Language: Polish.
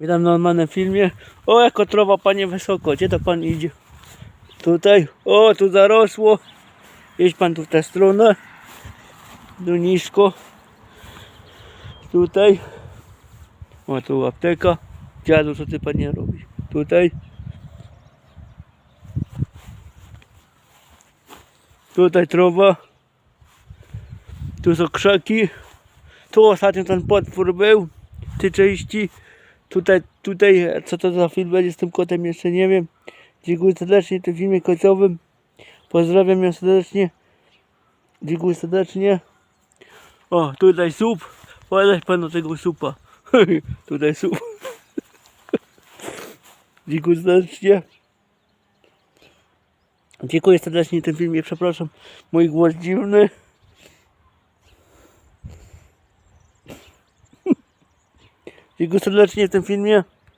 Witam na normalnym filmie. O, jako trowa panie wysoko. Gdzie to pan idzie? Tutaj. O, tu zarosło. Jedź pan tu w tę stronę. Tu nisko. Tutaj. O, tu apteka. Dziadu, co ty panie robisz? Tutaj. Tutaj trowa. Tu są krzaki. Tu ostatnio ten potwór był. Ty części. Tutaj, tutaj, co to za film będzie z tym kotem, jeszcze nie wiem. Dziękuję serdecznie w tym filmie końcowym. Pozdrawiam ją serdecznie. Dziękuję serdecznie. O, tutaj sup. Podać panu tego supa. tutaj sup. Dziękuję serdecznie. Dziękuję serdecznie w tym filmie. Przepraszam, mój głos dziwny. Dziękuję serdecznie w tym filmie.